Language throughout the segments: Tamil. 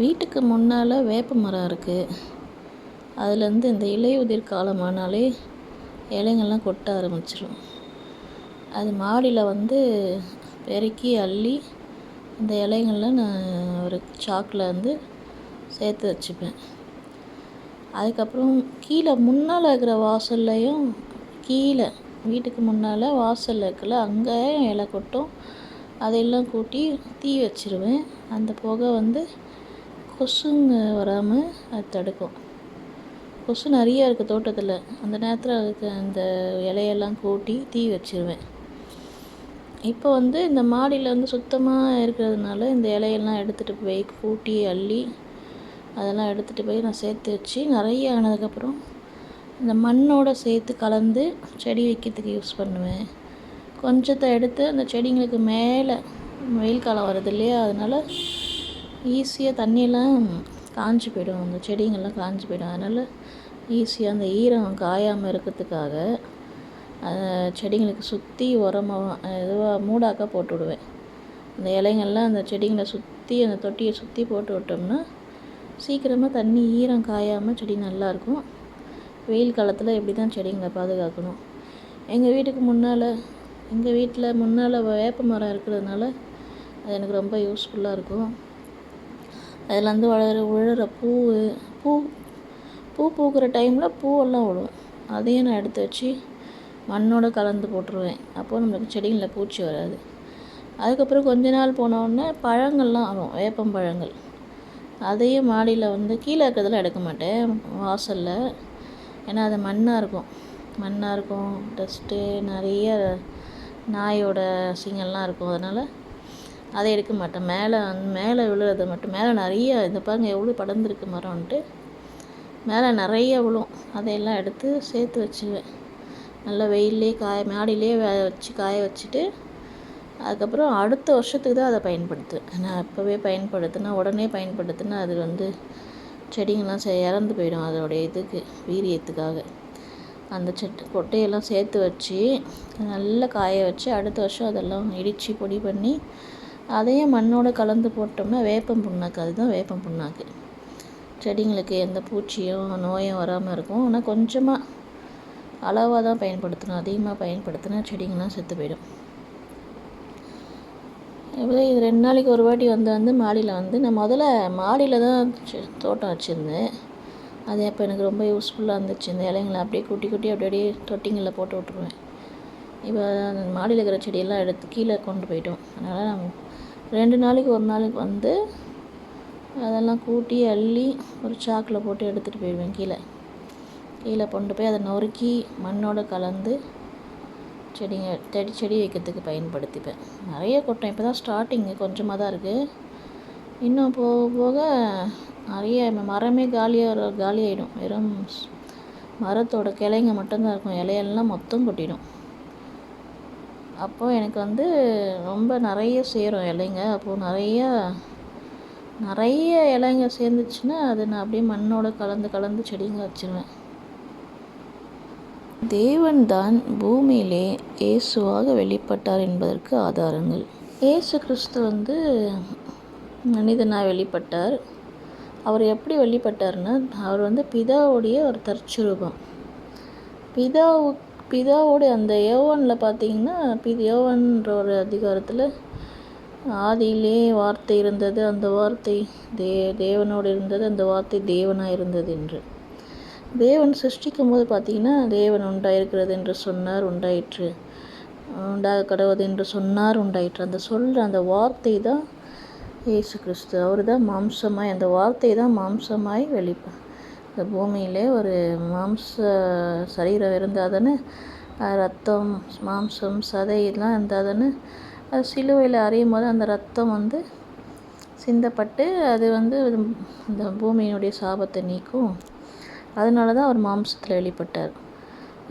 வீட்டுக்கு முன்னால் வேப்ப மரம் இருக்குது அதுலேருந்து இந்த இலையுதிர் காலமானாலே இலைங்கள்லாம் கொட்ட ஆரம்பிச்சிடும் அது மாடியில் வந்து பெருக்கி அள்ளி இந்த இலைங்கள்லாம் நான் ஒரு சாக்கில் வந்து சேர்த்து வச்சுப்பேன். அதுக்கப்புறம் கீழே முன்னால் இருக்கிற வாசல்லையும் கீழே வீட்டுக்கு முன்னால் வாசலில் இருக்குல்ல அங்கேயும் இலை கொட்டும். அதையெல்லாம் கூட்டி தீ வச்சிருவேன். அந்த புகை வந்து கொசுங்க வராமல் அது தடுக்கும். கொசு நிறையா இருக்குது தோட்டத்தில். அந்த நேரத்தில் அதுக்கு அந்த இலையெல்லாம் கூட்டி தீ வச்சிருவேன். இப்போ வந்து இந்த மாடியில் வந்து சுத்தமாக இருக்கிறதுனால இந்த இலையெல்லாம் எடுத்துகிட்டு போய் கூட்டி அள்ளி அதெல்லாம் எடுத்துகிட்டு போய் நான் சேர்த்து வச்சு நிறைய ஆனதுக்கப்புறம் இந்த மண்ணோடு சேர்த்து கலந்து செடி வைக்கிறதுக்கு யூஸ் பண்ணுவேன். கொஞ்சத்தை எடுத்து அந்த செடிங்களுக்கு மேலே வெயில் காலம் வருது இல்லையா? அதனால் ஈஸியாக தண்ணியெல்லாம் காஞ்சி போய்டும். அந்த செடிங்கள்லாம் காஞ்சி போய்டும். அதனால் ஈஸியாக அந்த ஈரம் காயாமல் இருக்கிறதுக்காக செடிங்களுக்கு சுற்றி உரமாக இதுவாக மூடாக்க போட்டு விடுவேன். அந்த இலைங்கள்லாம் அந்த செடிங்களை சுற்றி அந்த தொட்டியை சுற்றி போட்டு விட்டோம்னா சீக்கிரமாக தண்ணி ஈரம் காயாமல் செடி நல்லாயிருக்கும் வெயில் காலத்தில் இப்படி தான் செடிங்களை பாதுகாக்கணும். எங்கள் வீட்டுக்கு முன்னால் எங்கள் வீட்டில் முன்னால் வேப்ப மரம் இருக்கிறதுனால அது எனக்கு ரொம்ப யூஸ்ஃபுல்லாக இருக்கும். அதுலேருந்து வளர விழுற பூ பூ பூ பூக்கிற டைமில் பூவெல்லாம் விழும் அதையும் நான் எடுத்து வச்சு மண்ணோடு கலந்து போட்டுருவேன். அப்போது நம்மளுக்கு செடிகளில் பூச்சி வராது. அதுக்கப்புறம் கொஞ்ச நாள் போனோடனே பழங்கள்லாம் வரும் வேப்பம்பழங்கள் அதையும் மாடியில் வந்து கீழே இருக்கிறதெல்லாம் எடுக்க மாட்டேன் வாசலில். ஏன்னா அது மண்ணாக இருக்கும். மண்ணாக இருக்கும் டஸ்ட்டு நிறைய நாயோட சிங்கம்லாம் இருக்கும். அதனால் அதை எடுக்க மாட்டேன். மேலே மேலே விழுறதை மட்டும் மேலே நிறைய இந்த பாருங்க எவ்வளோ படர்ந்துருக்கு மரம்ன்ட்டு. மேலே நிறைய விழும். அதையெல்லாம் எடுத்து சேர்த்து வச்சுருவேன். நல்லா வெயிலே காய மாடியிலே வச்சு காய வச்சுட்டு அதுக்கப்புறம் அடுத்த வருஷத்துக்கு தான் அதை பயன்படுத்துவேன். நான் இப்போவே பயன்படுத்தினா உடனே பயன்படுத்தினா அது வந்து செடிங்கெல்லாம் இறந்து போயிடும் அதோடைய இதுக்கு வீரியத்துக்காக. அந்த செட்டு கொட்டையெல்லாம் சேர்த்து வச்சு நல்லா காய வச்சு அடுத்த வருஷம் அதெல்லாம் இடித்து பொடி பண்ணி அதையும் மண்ணோடு கலந்து போட்டோம்னா வேப்பம் புண்ணாக்கு அதுதான் வேப்பம் புண்ணாக்கு. செடிங்களுக்கு எந்த பூச்சியும் நோயும் வராமல் இருக்கும். ஆனால் கொஞ்சமாக அளவாக தான் பயன்படுத்தணும். அதிகமாக பயன்படுத்தினா செடிங்கள்லாம் செத்து போயிடும். எப்படி இது ரெண்டு நாளைக்கு ஒரு வாட்டி வந்து வந்து மாடியில் வந்து நான் முதல்ல மாடியில் தான் தோட்டம் வச்சுருந்தேன். அது அப்போ எனக்கு ரொம்ப யூஸ்ஃபுல்லாக இருந்துச்சு. இந்த இலைங்களை அப்படியே குட்டி குட்டி அப்படி அப்படியே தொட்டிங்களில் போட்டு விட்ருவேன் இப்போ மாடியில் இருக்கிற செடியெல்லாம் எடுத்து கீழே கொண்டு போயிட்டோம். அதனால் நான் ரெண்டு நாளைக்கு ஒரு நாளைக்கு வந்து அதெல்லாம் கூட்டி அள்ளி ஒரு சாக்கில் போட்டு எடுத்துகிட்டு போயிடுவேன் கீழே. கீழே கொண்டு போய் அதை நொறுக்கி மண்ணோடு கலந்து செடிங்க செடி செடி வைக்கிறதுக்கு பயன்படுத்திப்பேன். நிறைய கொட்டம் இப்போ தான் ஸ்டார்டிங்கு கொஞ்சமாக தான் இருக்குது இன்னும் போக போக நிறைய மரமே காலியாக காலியாகிடும் வெறும் மரத்தோட கிளைங்க மட்டும்தான் இருக்கும். இலையெல்லாம் மொத்தம் கொட்டிடும். அப்போது எனக்கு வந்து ரொம்ப நிறைய சேரும் இலைங்க. அப்போது நிறையா நிறைய இலைங்க சேர்ந்துச்சுன்னா அது நான் அப்படியே மண்ணோடு கலந்து கலந்து செடிங்க வச்சுருவேன். தேவன் தான் பூமியிலே இயேசுவாக வெளிப்பட்டார் என்பதற்கு ஆதாரங்கள். இயேசு கிறிஸ்து வந்து மனிதனாக வெளிப்பட்டார். அவர் எப்படி வெளிப்பட்டார்னா அவர் வந்து பிதாவுடைய ஒரு தற்சுரூபம். பிதாவுக்கு பிதாவோட அந்த ஏவனில் பார்த்தீங்கன்னா பி யோவான்ற ஒரு அதிகாரத்தில் ஆதியிலே வார்த்தை இருந்தது. அந்த வார்த்தை தே தேவனோடு இருந்தது. அந்த வார்த்தை தேவனாக இருந்தது என்று. தேவன் சிருஷ்டிக்கும் போது பார்த்தீங்கன்னா தேவன் உண்டாயிருக்கிறது என்று சொன்னார் உண்டாயிற்று. உண்டாக கடவுது என்று சொன்னார் உண்டாயிற்று. அந்த சொல்கிற அந்த வார்த்தை தான் இயேசு கிறிஸ்து. அவர் தான் மாம்சமாய் அந்த வார்த்தை தான் மாம்சமாய் வெளிப்பார் இந்த பூமியிலே ஒரு மாம்ச சரீரம் இருந்தால் தானே ரத்தம் மாம்சம் சதை இதெல்லாம் இருந்தால் தானே அது சிலுவையில் அறையும் போது அந்த ரத்தம் வந்து சிந்தப்பட்டு அது வந்து இந்த பூமியினுடைய சாபத்தை நீக்கும். அதனால தான் அவர் மாம்சத்தில் வெளிப்பட்டார்.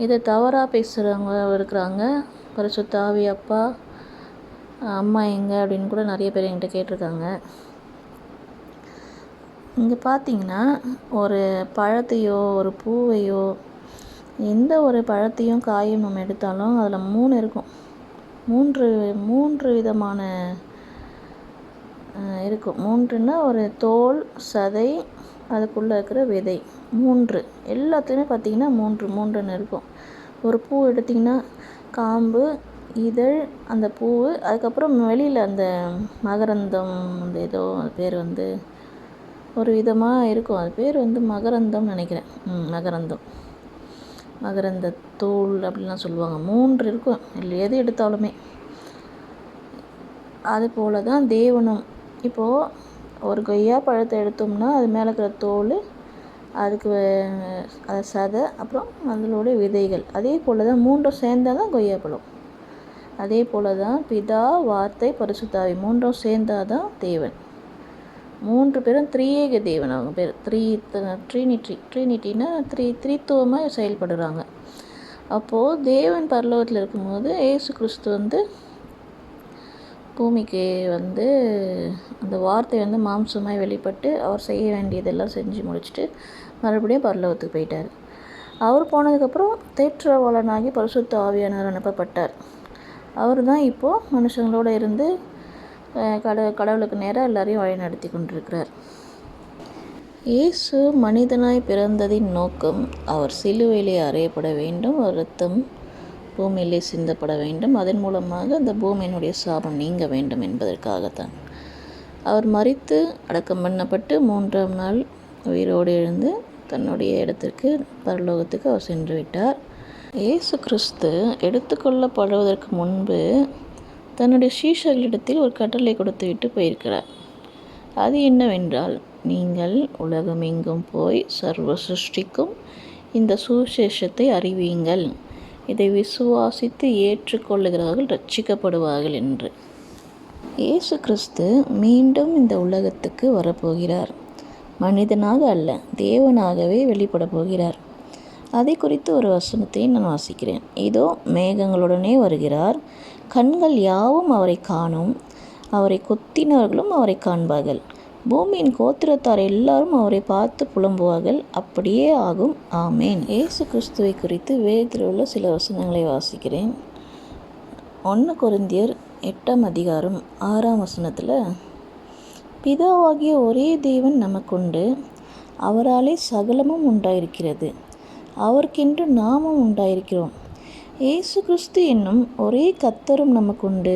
இதை தவறாக பேசுகிறவங்க இருக்கிறாங்க. பரிசு தாவி அப்பா அம்மா எங்கே அப்படின்னு கூட நிறைய பேர் என்கிட்ட கேட்டிருக்காங்க. இங்கே பார்த்தீங்கன்னா ஒரு பழத்தையோ ஒரு பூவையோ எந்த ஒரு பழத்தையும் காயும் நம்ம எடுத்தாலும் அதில் மூணு இருக்கும். மூன்று மூன்று விதமான இருக்கும். மூன்றுன்னா ஒரு தோல் சதை அதுக்குள்ளே இருக்கிற விதை. மூன்று. எல்லாத்துலேயுமே பார்த்தீங்கன்னா மூன்று மூன்றுன்னு இருக்கும். ஒரு பூ எடுத்திங்கன்னா காம்பு இதழ் அந்த பூ அதுக்கப்புறம் வெளியில் அந்த மகரந்தம் அந்த ஏதோ பேர் வந்து ஒரு விதமாக இருக்கும். அது பேர் வந்து மகரந்தம்னு நினைக்கிறேன். மகரந்தம். மகரந்த தோல் அப்படிலாம் சொல்லுவாங்க. மூன்று இருக்கும். இல்லை எது எடுத்தாலுமே. அது போல தான் தேவனும். இப்போது ஒரு கொய்யா பழத்தை எடுத்தோம்னா அது மேலே இருக்கிற தோல் அதுக்கு அது சதை அப்புறம் அதனுடைய விதைகள். அதே போல் தான் மூன்றும் சேர்ந்தால் தான் கொய்யாப்பழம் அதே போல் தான் பிதா வார்த்தை பரிசுத்தாவி மூன்றும் சேர்ந்தால் தான் தேவன். மூன்று பேரும் த்ரீஏக தேவன். அவங்க பேர் த்ரீ ட்ரீனிட்டி ட்ரீனிட்டின்னா த்ரீ த்ரீத்துவமாக செயல்படுறாங்க. அப்போது தேவன் பரலோகத்தில் இருக்கும்போது ஏசு கிறிஸ்து வந்து பூமிக்கு வந்து அந்த வார்த்தை வந்து மாம்சமாக வெளிப்பட்டு அவர் செய்ய வேண்டியதெல்லாம் செஞ்சு முடிச்சுட்டு மறுபடியும் பரலோகத்துக்கு போயிட்டார். அவர் போனதுக்கப்புறம் தேற்றவாளனாகி பரிசுத்த ஆவியானவர் அனுப்பப்பட்டார். அவர் தான் இப்போது மனுஷங்களோட இருந்து அஹ், கட கடவுளுக்கு நேராக எல்லாரையும் வழி நடத்தி கொண்டிருக்கிறார். இயேசு மனிதனாய் பிறந்ததின் நோக்கம் அவர் சிலுவையிலே அறையப்பட வேண்டும் அவர் ரத்தம் பூமியிலே சிந்தப்பட வேண்டும். அதன் மூலமாக அந்த பூமியினுடைய சாபம் நீங்க வேண்டும் என்பதற்காகத்தான். அவர் மறித்து அடக்கம் பண்ணப்பட்டு மூன்றாம் நாள் உயிரோடு எழுந்து தன்னுடைய இடத்திற்கு பரலோகத்துக்கு அவர் சென்று விட்டார். இயேசு கிறிஸ்து எடுத்துக்கொள்ளப்படுவதற்கு முன்பு தன்னுடைய சீஷர்களிடத்தில் ஒரு கட்டளை கொடுத்து விட்டு போயிருக்கிறார். அது என்னவென்றால் நீங்கள் உலகமெங்கும் போய் சர்வ சிருஷ்டிக்கும் இந்த சுவிசேஷத்தை அறிவியுங்கள் இதை விசுவாசித்து ஏற்றுக்கொள்ளுகிறவர்கள் ரட்சிக்கப்படுவார்கள் என்று. இயேசு கிறிஸ்து மீண்டும் இந்த உலகத்துக்கு வரப்போகிறார். மனிதனாக அல்ல தேவனாகவே வெளிப்பட போகிறார். அதை குறித்து ஒரு வசனத்தை நான் வாசிக்கிறேன். இதோ மேகங்களுடனே வருகிறார். கண்கள் யாவும் அவரை காணும் அவரை கொத்தினவர்களும் அவரை காண்பார்கள். பூமியின் கோத்திரத்தார் எல்லாரும் அவரை பார்த்து புலம்புவார்கள். அப்படியே ஆகும். ஆமேன். இயேசு கிறிஸ்துவை குறித்து வேதத்தில் உள்ள சில வசனங்களை வாசிக்கிறேன். ஒன்று குருந்தியர் எட்டாம் அதிகாரம் ஆறாம் வசனத்தில் பிதாவாகிய ஒரே தேவன் நமக்குண்டு அவராலே சகலமும் உண்டாயிருக்கிறது. அவருக்கென்று நாமும் உண்டாயிருக்கிறோம். இயேசு கிறிஸ்து என்னும் ஒரே கத்தரும் நமக்குண்டு.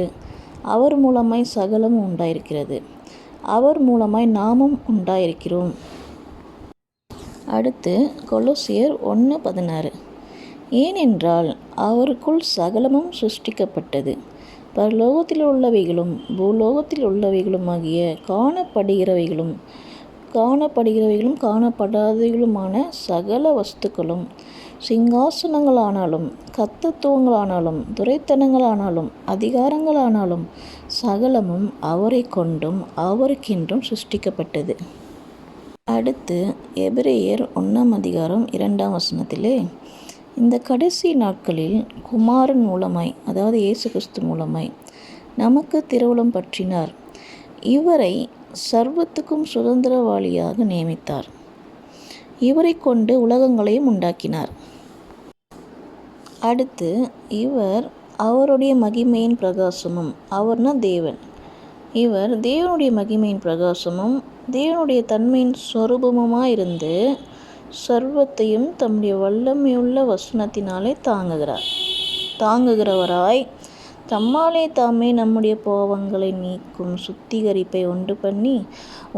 அவர் மூலமாய் சகலமும் உண்டாயிருக்கிறது. அவர் மூலமாய் நாமும் உண்டாயிருக்கிறோம். அடுத்து கொலோசியர் ஒன்று பதினாறு. ஏனென்றால் அவருக்குள் சகலமும் சிருஷ்டிக்கப்பட்டது. பரலோகத்தில் உள்ளவைகளும் பூலோகத்தில் உள்ளவைகளுமாகிய காணப்படுகிறவைகளும் காணப்படுகிறவைகளும் காணப்படாதவைகளுமான சகல வஸ்துக்களும் சிங்காசனங்களானாலும் கத்தத்துவங்களானாலும் துரைத்தனங்களானாலும் அதிகாரங்களானாலும் சகலமும் அவரை கொண்டும் அவருக்கென்றும் சிருஷ்டிக்கப்பட்டது. அடுத்து எபிரேயர் ஒன்றாம் அதிகாரம் இரண்டாம் வசனத்திலே இந்த கடைசி நாட்களில் குமாரன் மூலமாய் அதாவது இயேசு கிறிஸ்து மூலமாய் நமக்கு திருவுளம் பற்றினார். இவரை சர்வத்துக்கும் சுதந்திரவாளியாக நியமித்தார். இவரை கொண்டு உலகங்களையும் உண்டாக்கினார். அடுத்து இவர் அவருடைய மகிமையின் பிரகாசமும் அவர்னா தேவன். இவர் தேவனுடைய மகிமையின் பிரகாசமும் தேவனுடைய தன்மையின் சொரூபமுமாக இருந்து சர்வத்தையும் தம்முடைய வல்லமையுள்ள வசனத்தினாலே தாங்குகிறார். தாங்குகிறவராய் தம்மாலே தாமே நம்முடைய பாவங்களை நீக்கும் சுத்திகரிப்பை உண்டு பண்ணி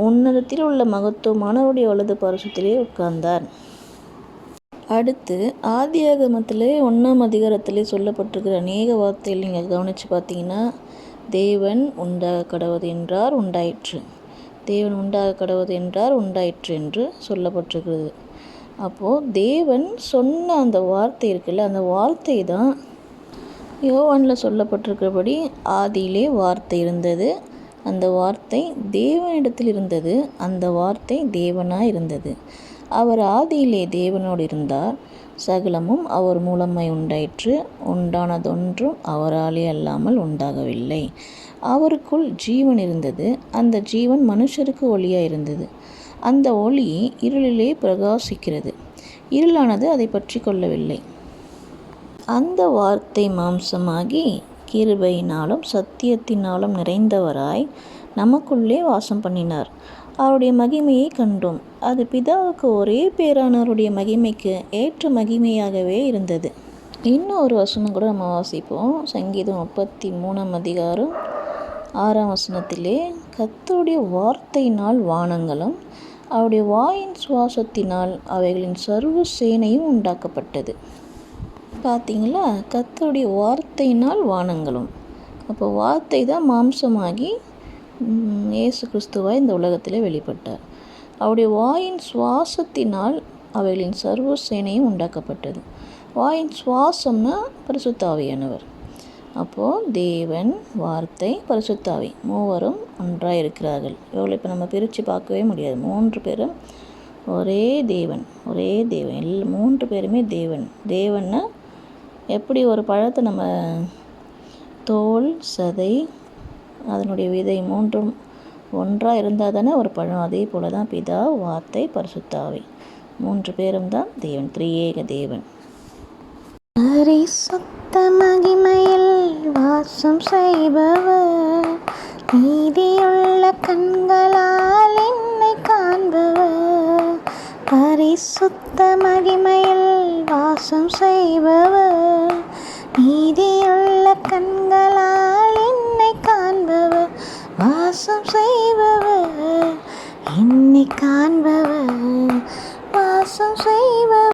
உன்னதத்தில் உள்ள மகத்துவமானவருடைய வலது பரிசுத்திலே உட்கார்ந்தார். அடுத்து ஆதியாகமத்திலே ஒன்றாம் அதிகாரத்திலே சொல்லப்பட்டிருக்கிற அநேக வார்த்தைகள் நீங்கள் கவனித்து பார்த்தீங்கன்னா தேவன் உண்டாக கடவுது என்றார் உண்டாயிற்று. தேவன் உண்டாக கடவுது என்றார் உண்டாயிற்று என்று சொல்லப்பட்டிருக்கிறது. அப்போது தேவன் சொன்ன அந்த வார்த்தை இருக்குல்ல அந்த வார்த்தை தான் யோவானில் சொல்லப்பட்டிருக்கிறபடி ஆதியிலே வார்த்தை இருந்தது. அந்த வார்த்தை தேவனிடத்தில் இருந்தது. அந்த வார்த்தை தேவனாக இருந்தது. அவர் ஆதியிலே தேவனோடு இருந்தார். சகலமும் அவர் மூலமாய் உண்டாயிற்று. உண்டானதொன்றும் அவராலே அல்லாமல் உண்டாகவில்லை. அவருக்குள் ஜீவன் இருந்தது. அந்த ஜீவன் மனுஷருக்கு ஒளியாக இருந்தது. அந்த ஒளி இருளிலே பிரகாசிக்கிறது. இருளானது அதை பற்றி கொள்ளவில்லை. அந்த வார்த்தை மாம்சமாகி கிருபையினாலும் சத்தியத்தினாலும் நிறைந்தவராய் நமக்குள்ளே வாசம் பண்ணினார். அவருடைய மகிமையை கண்டோம். அது பிதாவுக்கு ஒரே பேரானவருடைய மகிமைக்கு ஏற்ற மகிமையாகவே இருந்தது. இன்னும் ஒரு வசனம் கூட நம்ம வாசிப்போம். சங்கீதம் முப்பத்தி மூணாம் அதிகாரம் ஆறாம் வசனத்திலே கத்தருடைய வார்த்தையினால் வானங்களும் அவருடைய வாயின் சுவாசத்தினால் அவைகளின் சர்வ சேனையும் உண்டாக்கப்பட்டது. பார்த்தீங்களா? கத்தருடைய வார்த்தையினால் வானங்களும். அப்போ வார்த்தை தான் மாம்சமாகி இயேசு கிறிஸ்துவாய் இந்த உலகத்தில் வெளிப்பட்டார். அவருடைய வாயின் சுவாசத்தினால் அவைகளின் சர்வ சேனையும் உண்டாக்கப்பட்டது. வாயின் சுவாசம்னா பரிசுத்தாவியானவர். அப்போது தேவன் வார்த்தை பரிசுத்தாவி. மூவரும் ஒன்றாக இருக்கிறார்கள். எவ்வளோ இப்போ நம்ம பிரித்து பார்க்கவே முடியாது. மூன்று பேரும் ஒரே தேவன் ஒரே தேவன். எல் மூன்று பேருமே தேவன். தேவன்னா எப்படி ஒரு பழத்தை நம்ம தோல் சதை அதனுடைய விதை மூன்றும் ஒன்றாக இருந்தால் தானே ஒரு பழம்? அதே போல தான் பிதா வார்த்தை பரிசுத்தாவை. மூன்று பேரும் தான் தேவன் திரியேக தேவன். பரிசுத்த மகிமையில் வாசம் செய்பவர் நீதியுள்ள கண்களால் என்னை காண்பவர். பரிசுத்த மகிமையில் வாசம் செய்பவர். நீதியுள்ள கண்களால் என்னை காண்பவர். வாசம் செய்பவர். என்னை காண்பவர். வாசம் செய்பவர்.